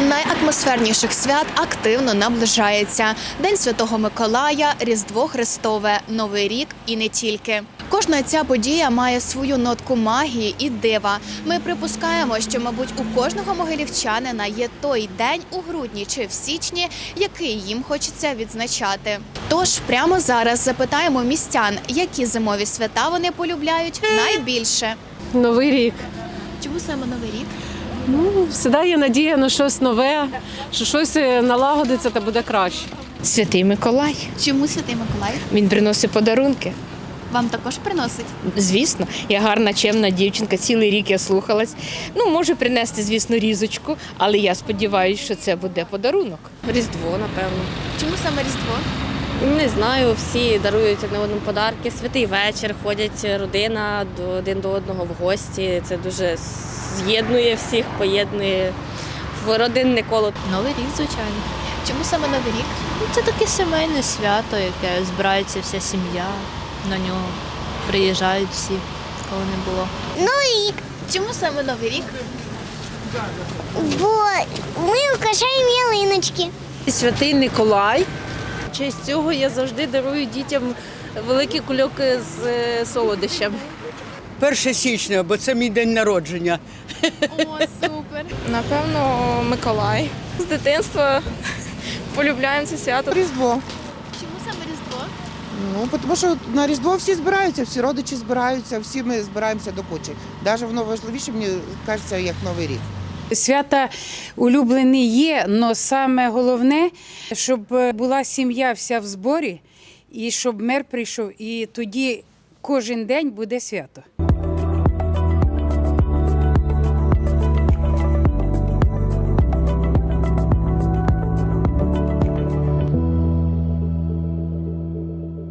найатмосферніших свят активно наближається День Святого Миколая, Різдво Христове, Новий рік і не тільки. Кожна ця подія має свою нотку магії і дива. Ми припускаємо, що, мабуть, у кожного могилівчанина є той день у грудні чи в січні, який їм хочеться відзначати. Тож прямо зараз запитаємо містян, які зимові свята вони полюбляють найбільше. Новий рік. Чому саме новий рік? Ну, завжди є надія на щось нове, що щось е, налагодиться та буде краще. Святий Миколай. Чому святий Миколай? Він приносить подарунки. Вам також приносить? Звісно, я гарна, чемна дівчинка. Цілий рік я слухалась. Ну, може принести, звісно, різочку, але я сподіваюся, що це буде подарунок. Різдво, напевно. Чому саме Різдво? Не знаю, всі дарують одне одному подарки. Святий вечір, ходять родина до один до одного в гості. Це дуже з'єднує всіх, поєднує в родинне коло. Новий рік, звичайно. Чому саме Новий рік? Ну, Це таке сімейне свято, яке збирається вся сім'я. На нього приїжджають всі, кого не було. Новий рік. Чому саме Новий рік? Бо ми украшаємо ялиночки. Святий Николай. Честь цього я завжди дарую дітям великі кульоки з е, солодощами. 1 січня, бо це мій день народження. О, супер! Напевно, Миколай. З дитинства полюбляємо це свято. Різдво. Чому саме Різдво? Ну, тому що на Різдво всі збираються, всі родичі збираються, всі ми збираємося до кучі. Навіть воно важливіше, мені кажеться, як Новий рік. Свята улюблені є, але саме головне, щоб була сім'я вся в зборі і щоб мер прийшов, і тоді кожен день буде свято.